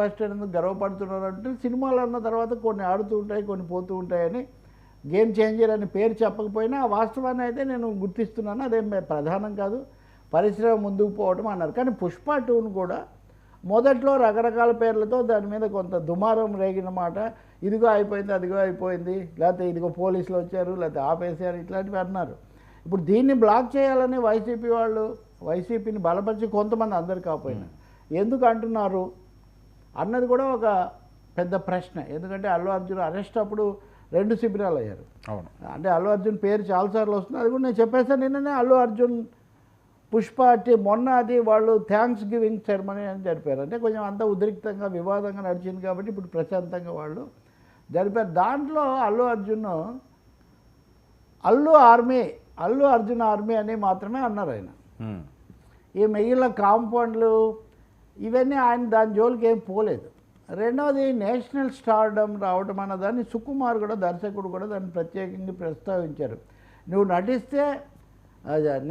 First ఎందుకు గర్వపడుతున్నారు అంటే సినిమాలు అన్న తర్వాత కొన్ని ఆడుతూ ఉంటాయి కొన్ని పోతూ ఉంటాయని గేమ్ చేంజర్ అని పేరు చెప్పకపోయినా ఆ వాస్తవాన్ని అయితే నేను గుర్తిస్తున్నాను. అదేం ప్రధానం కాదు. పరిశ్రమ ముందుకు పోవడం అన్నారు. కానీ పుష్ప టూను కూడా మొదట్లో రకరకాల పేర్లతో దాని మీద కొంత దుమారం రేగిన మాట ఇదిగో అయిపోయింది అదిగో అయిపోయింది లేకపోతే ఇదిగో పోలీసులు వచ్చారు లేకపోతే ఆపేసారు ఇట్లాంటివి అన్నారు. ఇప్పుడు దీన్ని బ్లాక్ చేయాలని వైసీపీ వాళ్ళు వైసీపీని బలపరిచి కొంతమంది అందరు కాకపోయినా ఎందుకు అంటున్నారు? అన్నది కూడా ఒక పెద్ద ప్రశ్న. ఎందుకంటే అల్లు అర్జున్ అరెస్ట్ అప్పుడు రెండు శిబిరాలు అయ్యారు. అవును. అంటే అల్లు అర్జున్ పేరు చాలాసార్లు వస్తుంది. అది కూడా నేను చెప్పేసాను నిన్ననే అల్లు అర్జున్ పుష్ప అంటే మొన్న అది వాళ్ళు థ్యాంక్స్ గివింగ్ సెరమనీ అని జరిపారు. అంటే కొంచెం అంత ఉద్రిక్తంగా వివాదంగా నడిచింది కాబట్టి ఇప్పుడు ప్రశాంతంగా వాళ్ళు జరిపారు. దాంట్లో అల్లు అర్జున్ అల్లు ఆర్మీ అల్లు అర్జున్ ఆర్మీ అని మాత్రమే అన్నారు ఆయన. ఈ మిగిలిన కాంపౌండ్లు ఇవన్నీ ఆయన దాని జోలికి ఏం పోలేదు. రెండవది నేషనల్ స్టార్డమ్ రావడం అన్న దాన్ని సుకుమార్ కూడా దర్శకుడు కూడా దాన్ని ప్రత్యేకంగా ప్రస్తావించారు. నువ్వు నటిస్తే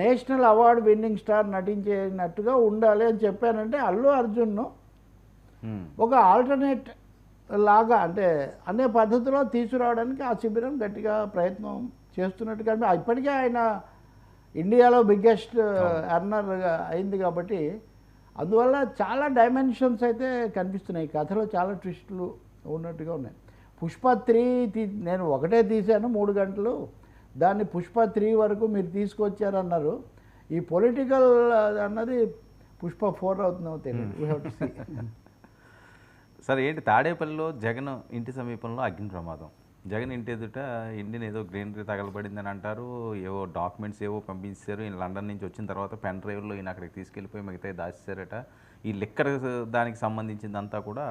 నేషనల్ అవార్డు విన్నింగ్ స్టార్ నటించేటట్టుగా ఉండాలి అని చెప్పానంటే అల్లు అర్జున్ను. ఒక ఆల్టర్నేట్ లాగా అంటే అనే పద్ధతిలో తీసుకురావడానికి ఆ శిబిరం గట్టిగా ప్రయత్నం చేస్తున్నట్టుగా ఇప్పటికే ఆయన ఇండియాలో బిగ్గెస్ట్ ఎర్నర్ అయింది కాబట్టి అందువల్ల చాలా డైమెన్షన్స్ అయితే కనిపిస్తున్నాయి. కథలో చాలా ట్విస్టులు ఉన్నట్టుగా ఉన్నాయి. పుష్ప త్రీ తీ నేను ఒకటే తీశాను మూడు గంటలు. దాన్ని పుష్ప త్రీ వరకు మీరు తీసుకొచ్చారన్నారు. ఈ పొలిటికల్ అన్నది పుష్ప ఫోర్ అవుతుందో తెలియదు. సరే ఏంటి తాడేపల్లిలో జగన్ ఇంటి సమీపంలో అగ్ని ప్రమాదం జగన్ ఇంటి ఎదుట ఇండియన్ ఏదో గ్రీనరీ తగలబడిందని అంటారు ఏవో డాక్యుమెంట్స్ ఏవో పంపించారు ఈయన లండన్ నుంచి వచ్చిన తర్వాత పెన్ డ్రైవ్లో ఈయన అక్కడికి తీసుకెళ్ళిపోయి మిగతా దాచేశారట. ఈ లిక్కర్ దానికి సంబంధించిందంతా కూడా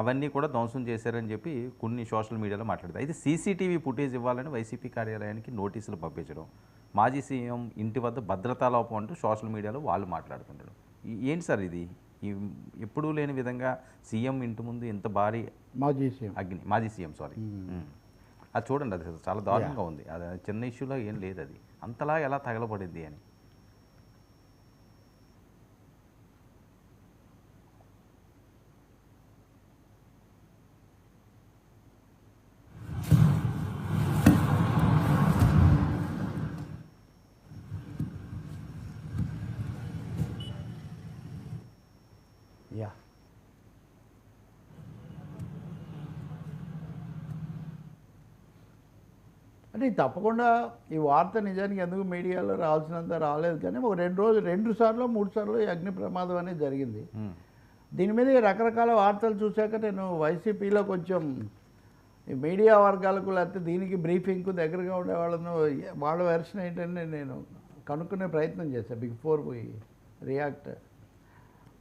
అవన్నీ కూడా ధ్వంసం చేశారని చెప్పి కొన్ని సోషల్ మీడియాలో మాట్లాడతారు. అయితే సీసీటీవీ ఫుటేజ్ ఇవ్వాలని వైసీపీ కార్యాలయానికి నోటీసులు పంపించడం మాజీ సీఎం ఇంటి వద్ద భద్రతా లోపం అంటూ సోషల్ మీడియాలో వాళ్ళు మాట్లాడుతుంటారు ఏంటి సార్ ఇది? ఈ ఎప్పుడూ లేని విధంగా సీఎం ఇంటి ముందు ఇంత భారీ మాజీ సీఎం. అగ్ని మాజీ సీఎం సారీ అది చూడండి అది చాలా దారుణంగా ఉంది. అది చిన్న ఇష్యూలో ఏం లేదు అది. అంతలా ఎలా తగలబడింది అని. అంటే తప్పకుండా ఈ వార్త నిజానికి ఎందుకు మీడియాలో రావాల్సినంత రాలేదు కానీ ఒక రెండు రోజులు రెండు సార్లు మూడు సార్లు ఈ అగ్ని ప్రమాదం అనేది జరిగింది. దీని మీద రకరకాల వార్తలు చూశాక నేను వైసీపీలో కొంచెం ఈ మీడియా వర్గాలకు లేకపోతే దీనికి బ్రీఫింగ్కు దగ్గరగా ఉండే వాళ్ళను వాళ్ళ వెర్షన్ ఏంటంటే నేను కనుక్కునే ప్రయత్నం చేశాను బిగ్ ఫోర్ పోయి రియాక్ట్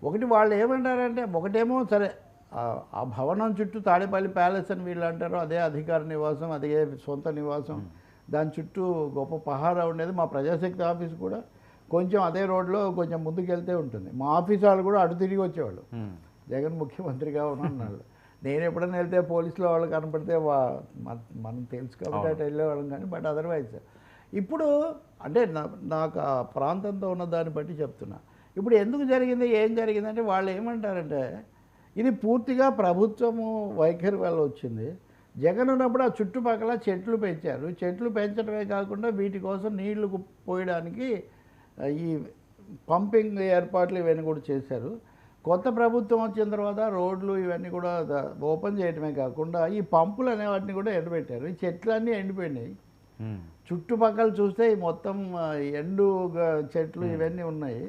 ఒకటి వాళ్ళు ఏమంటారంటే ఒకటేమో సరే ఆ- భవనం చుట్టూ తాడేపల్లి ప్యాలెస్ అని వీళ్ళు అంటారు. అదే అధికార నివాసం అదే సొంత నివాసం. దాని చుట్టూ గొప్ప పహారా ఉండేది. మా ప్రజాశక్తి ఆఫీస్ కూడా కొంచెం అదే రోడ్లో కొంచెం ముందుకెళ్తే ఉంటుంది. మా ఆఫీస్ వాళ్ళు కూడా అటు తిరిగి వచ్చేవాళ్ళు. జగన్ ముఖ్యమంత్రిగా ఉన్నాడు నేను ఎప్పుడైనా వెళ్తే పోలీసులో వాళ్ళు కనపడితే వా మన- తెలుసు కాబట్టి అటు వెళ్ళేవాళ్ళం కానీ బట్ అదర్వైజ్ ఇప్పుడు అంటే నాకు ఆ ప్రాంతంతో ఉన్న దాన్ని బట్టి చెప్తున్నా. ఇప్పుడు ఎందుకు జరిగింది? ఏం జరిగిందంటే వాళ్ళు ఏమంటారంటే ఇది పూర్తిగా ప్రభుత్వము వైఖరి వల్ల వచ్చింది. జగన్ ఉన్నప్పుడు ఆ చుట్టుపక్కల చెట్లు పెంచారు. చెట్లు పెంచడమే కాకుండా వీటి కోసం నీళ్ళు పోయడానికి ఈ పంపింగ్ ఏర్పాట్లు ఇవన్నీ కూడా చేశారు. కొత్త ప్రభుత్వం వచ్చిన తర్వాత రోడ్లు ఇవన్నీ కూడా ఓపెన్ చేయడమే కాకుండా ఈ పంపులు అనే వాటిని కూడా ఎండబెట్టారు. ఈ చెట్లన్నీ ఎండిపోయినాయి. చుట్టుపక్కల చూస్తే మొత్తం ఎండు చెట్లు ఇవన్నీ ఉన్నాయి.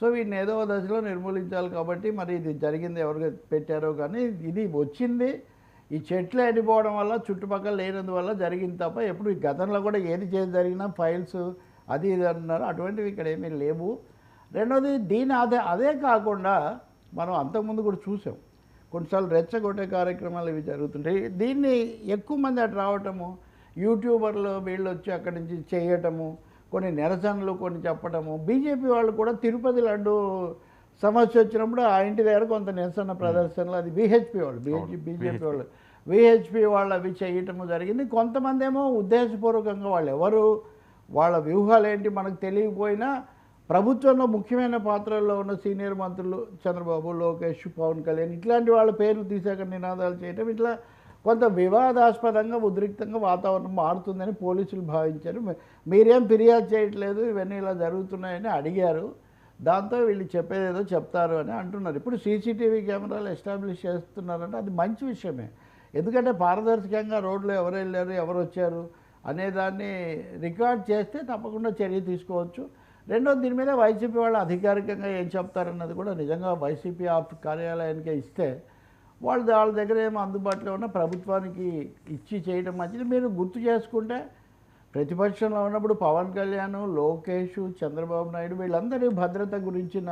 సో వీటిని ఏదో దశలో నిర్మూలించాలి కాబట్టి మరి ఇది జరిగింది ఎవరు పెట్టారో కానీ ఇది వచ్చింది. ఈ చెట్లు ఎండిపోవడం వల్ల చుట్టుపక్కల లేనందువల్ల జరిగింది తప్ప ఎప్పుడు ఈ గతంలో కూడా ఏది చేసి జరిగినా ఫైల్స్ అది ఇది అంటున్నారు. అటువంటివి ఇక్కడ ఏమీ లేవు. రెండోది దీని అదే అదే కాకుండా మనం అంతకుముందు కూడా చూసాం. కొన్నిసార్లు రెచ్చగొట్టే కార్యక్రమాలు ఇవి జరుగుతుంటాయి. దీన్ని ఎక్కువ మంది అటు రావటము యూట్యూబర్లు వీళ్ళు వచ్చి అక్కడి నుంచి చేయటము కొన్ని నిరసనలు కొన్ని చెప్పటము బీజేపీ వాళ్ళు కూడా తిరుపతి లడ్డు సమస్య వచ్చినప్పుడు ఆ ఇంటి దగ్గర కొంత నిరసన ప్రదర్శనలు అది విహెచ్పి వాళ్ళు బీజే బీజేపీ వాళ్ళు. విహెచ్పి వాళ్ళు అవి చేయటము జరిగింది. కొంతమంది ఏమో ఉద్దేశపూర్వకంగా వాళ్ళు ఎవరు వాళ్ళ వ్యూహాలు ఏంటి మనకు తెలియకపోయినా ప్రభుత్వంలో ముఖ్యమైన పాత్రల్లో ఉన్న సీనియర్ మంత్రులు చంద్రబాబు లోకేష్ పవన్ కళ్యాణ్ ఇట్లాంటి వాళ్ళ పేర్లు తీసాక నినాదాలు చేయటం ఇట్లా కొంత వివాదాస్పదంగా ఉద్రిక్తంగా వాతావరణం మారుతుందని పోలీసులు భావించారు. మీరేం ఫిర్యాదు చేయట్లేదు ఇవన్నీ ఇలా జరుగుతున్నాయని అడిగారు. దాంతో వీళ్ళు చెప్పేది ఏదో చెప్తారు అని అంటున్నారు. ఇప్పుడు సీసీటీవీ కెమెరాలు ఎస్టాబ్లిష్ చేస్తున్నారంటే అది మంచి విషయమే. ఎందుకంటే పారదర్శకంగా రోడ్లో ఎవరు వెళ్ళారు ఎవరు వచ్చారు అనేదాన్ని రికార్డ్ చేస్తే తప్పకుండా చర్య తీసుకోవచ్చు. రెండోది దీని మీద వైసీపీ వాళ్ళు అధికారికంగా ఏం చెప్తారన్నది కూడా నిజంగా వైసీపీ ఆఫ్ కార్యాలయానికే ఇస్తే వాళ్ళు వాళ్ళ దగ్గర ఏమో అందుబాటులో ఉన్న ప్రభుత్వానికి ఇచ్చి చేయడం మంచిది. మీరు గుర్తు చేసుకుంటే ప్రతిపక్షంలో ఉన్నప్పుడు పవన్ కళ్యాణ్ లోకేష్ చంద్రబాబు నాయుడు వీళ్ళందరి భద్రత గురించిన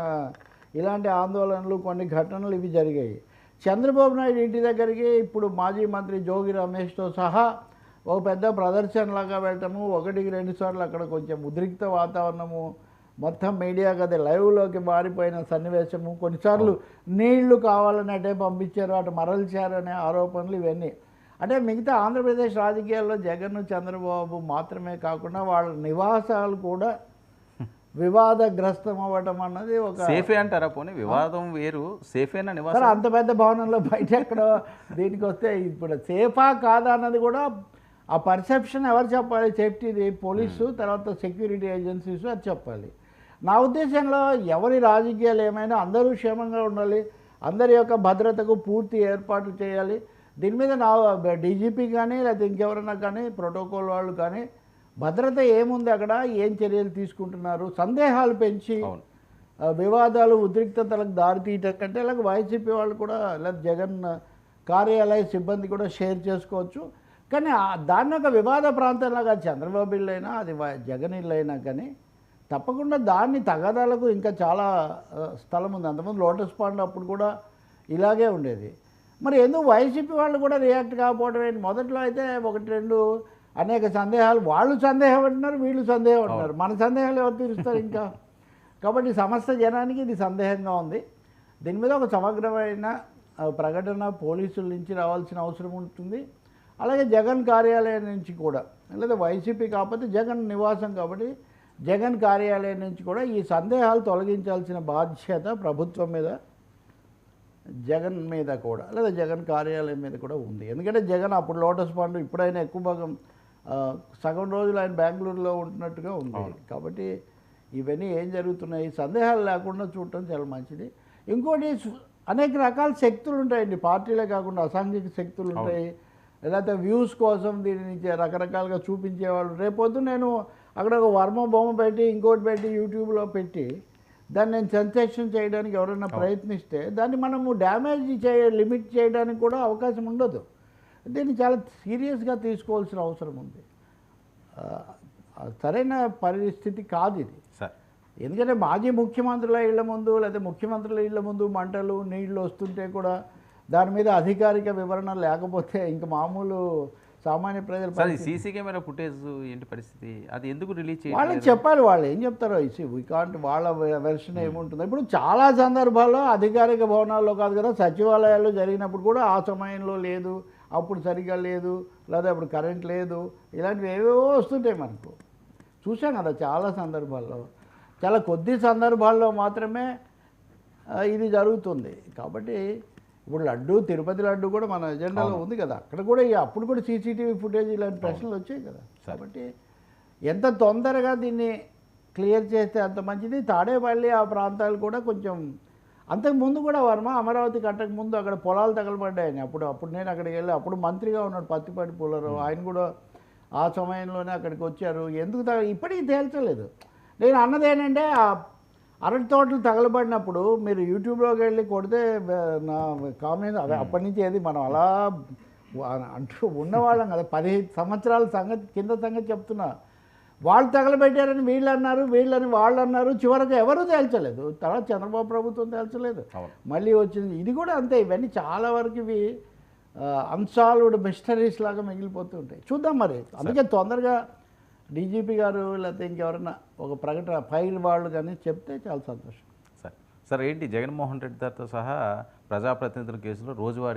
ఇలాంటి ఆందోళనలు కొన్ని ఘటనలు ఇవి జరిగాయి. చంద్రబాబు నాయుడు ఇంటి దగ్గరికి ఇప్పుడు మాజీ మంత్రి జోగి రమేష్తో సహా ఒక పెద్ద ప్రదర్శనలాగా వెళ్ళటము ఒకటికి రెండు సార్లు అక్కడ కొంచెం ఉద్రిక్త వాతావరణము మొత్తం మీడియాకి అది లైవ్లోకి మారిపోయిన సన్నివేశము. కొన్నిసార్లు నీళ్ళు కావాలని అటే పంపించారు అటు మరల్చారు అనే ఆరోపణలు ఇవన్నీ. అంటే మిగతా ఆంధ్రప్రదేశ్ రాజకీయాల్లో జగన్ చంద్రబాబు మాత్రమే కాకుండా వాళ్ళ నివాసాలు కూడా వివాదగ్రస్తం అవ్వటం అన్నది ఒక సేఫే అంటారా పోనీ? వివాదం వేరు సేఫేనా సరే నివాసం అంత పెద్ద భవనంలో బయట ఎక్కడ దీనికి వస్తే ఇప్పుడు సేఫా కాదా అన్నది కూడా ఆ పర్సెప్షన్ ఎవరు చెప్పాలి? సేఫ్టీది పోలీసు తర్వాత సెక్యూరిటీ ఏజెన్సీస్ అది చెప్పాలి. నా ఉద్దేశంలో ఎవరి రాజకీయాలు ఏమైనా అందరూ క్షేమంగా ఉండాలి అందరి యొక్క భద్రతకు పూర్తి ఏర్పాట్లు చేయాలి. దీని మీద నా డీజీపీ కానీ లేకపోతే ఇంకెవరైనా కానీ ప్రోటోకాల్ వాళ్ళు కానీ భద్రత ఏముంది అక్కడ ఏం చర్యలు తీసుకుంటున్నారు? సందేహాలు పెంచి వివాదాలు ఉద్రిక్తతలకు దారితీయటం కంటే ఇలాగ వైసీపీ వాళ్ళు కూడా ఇలా జగన్ కార్యాలయ సిబ్బంది కూడా షేర్ చేసుకోవచ్చు. కానీ దాన్ని ఒక వివాద ప్రాంతంలాగా చంద్రబాబు ఇల్లు అయినా అది జగన్ ఇల్లు అయినా కానీ తప్పకుండా దాన్ని తగాదాలకు ఇంకా చాలా స్థలం ఉంది. అంతకుముందు లోటస్ పాండ్ అప్పుడు కూడా ఇలాగే ఉండేది. మరి ఎందుకు వైసీపీ వాళ్ళు కూడా రియాక్ట్ కాకపోవడం ఏంటి? మొదట్లో అయితే ఒకటి రెండు అనేక సందేహాలు వాళ్ళు సందేహం అంటున్నారు వీళ్ళు సందేహం అంటున్నారు. మన సందేహాలు ఎవరు తీరుస్తారు ఇంకా? కాబట్టి సమస్త జనానికి ఇది సందేహంగా ఉంది. దీని మీద ఒక సమగ్రమైన ప్రకటన పోలీసుల నుంచి రావాల్సిన అవసరం ఉంటుంది. అలాగే జగన్ కార్యాలయం నుంచి కూడా. లేదా వైసీపీ కాకపోతే జగన్ నివాసం కాబట్టి జగన్ కార్యాలయం నుంచి కూడా ఈ సందేహాలు తొలగించాల్సిన బాధ్యత ప్రభుత్వం మీద జగన్ మీద కూడా లేదా జగన్ కార్యాలయం మీద కూడా ఉంది. ఎందుకంటే జగన్ అప్పుడు లోటస్ పాండ్ ఇప్పుడైనా ఎక్కువ భాగం సగం రోజులు ఆయన బెంగళూరులో ఉంటున్నట్టుగా ఉంది. కాబట్టి ఇవన్నీ ఏం జరుగుతున్నాయి? సందేహాలు లేకుండా చూడటం చాలా మంచిది. ఇంకోటి అనేక రకాల శక్తులు ఉంటాయండి. పార్టీలే కాకుండా అసాంఘిక శక్తులు ఉంటాయి. లేకపోతే వ్యూస్ కోసం దీని చే- రకరకాలుగా చూపించేవాళ్ళు. రేపొద్దు నేను అక్కడ ఒక వర్మ బొమ్మ పెట్టి ఇంకోటి పెట్టి యూట్యూబ్లో పెట్టి దాన్ని నేను సెన్సేషన్ చేయడానికి ఎవరైనా ప్రయత్నిస్తే దాన్ని మనము డ్యామేజ్ చేయ లిమిట్ చేయడానికి కూడా అవకాశం ఉండదు. దీన్ని చాలా సీరియస్గా తీసుకోవాల్సిన అవసరం ఉంది. సరైన పరిస్థితి కాదు ఇది. ఎందుకంటే మాజీ ముఖ్యమంత్రుల ఇళ్ళ ముందు లేదా ముఖ్యమంత్రుల ఇళ్ళ ముందు మంటలు నీళ్ళు వస్తుంటే కూడా దాని మీద అధికారిక వివరణ లేకపోతే ఇంకా మామూలు సామాన్య ప్రజల సార్ సీసీ కెమెరా ఫుటేజ్ ఏంటి పరిస్థితి? అది ఎందుకు రిలీజ్ వాళ్ళకి చేయలేదు చెప్పాలి వాళ్ళు ఏం చెప్తారో ఇసి వీ కాంట్ వాళ్ళ వెర్షన్ ఏముంటుందో. ఇప్పుడు చాలా సందర్భాల్లో అధికారిక భవనాల్లో కాదు కదా సచివాలయాల్లో జరిగినప్పుడు కూడా ఆ సమయంలో లేదు అప్పుడు సరిగా లేదు లేదా అప్పుడు కరెంట్ లేదు ఇలాంటివి ఏవేవో వస్తుంటాయి మనకు. చూసాం కదా చాలా సందర్భాల్లో. చాలా కొద్ది సందర్భాల్లో మాత్రమే ఇది జరుగుతుంది. కాబట్టి ఇప్పుడు లడ్డు తిరుపతి లడ్డు కూడా మన ఎజెండాలో ఉంది కదా. అక్కడ కూడా అప్పుడు కూడా సీసీటీవీ ఫుటేజ్ ఇలాంటి ప్రశ్నలు వచ్చాయి కదా. కాబట్టి ఎంత తొందరగా దీన్ని క్లియర్ చేస్తే అంత మంచిది. తాడేపల్లి ఆ ప్రాంతాలు కూడా కొంచెం అంతకు ముందు కూడా వర్మ అమరావతి కట్టక ముందు అక్కడ పొలాలు తగలబడ్డాయని. అప్పుడు అప్పుడు నేను అక్కడికి వెళ్ళి అప్పుడు మంత్రిగా ఉన్నాడు పత్తిపాటి పుల్లారావు. ఆయన కూడా ఆ సమయంలోనే అక్కడికి వచ్చారు. ఎందుకు తగ ఇప్పటికీ తేల్చలేదు. నేను అన్నది ఏంటంటే ఆ అరటి తోటలు తగలబడినప్పుడు మీరు యూట్యూబ్లోకి వెళ్ళి కొడితే నా కామెంట్ అదే అప్పటి నుంచి ఏది మనం అలా అంటూ ఉన్నవాళ్ళం కదా. పదిహేను సంవత్సరాల సంగతి కింద సంగతి చెప్తున్నా. వాళ్ళు తగలబెట్టారని వీళ్ళు అన్నారు వీళ్ళని వాళ్ళు అన్నారు చివరకు ఎవరూ తేల్చలేదు. తర్వాత చంద్రబాబు ప్రభుత్వం తేల్చలేదు. మళ్ళీ వచ్చింది. ఇది కూడా అంతే ఇవన్నీ చాలా వరకు ఇవి అన్సాల్వ్డ్ మిస్టరీస్ లాగా మిగిలిపోతుంటాయి చూద్దాం మరి. అందుకే తొందరగా డీజీపీ గారు లేకపోతే ఇంకెవరన్నా ఒక ప్రకటన ఫైల్ వాళ్ళు కానీ చెప్తే చాలా సంతోషం. సార్. సార్ ఏంటి? జగన్మోహన్ రెడ్డి గారితో సహా ప్రజాప్రతినిధుల కేసులో రోజువారీ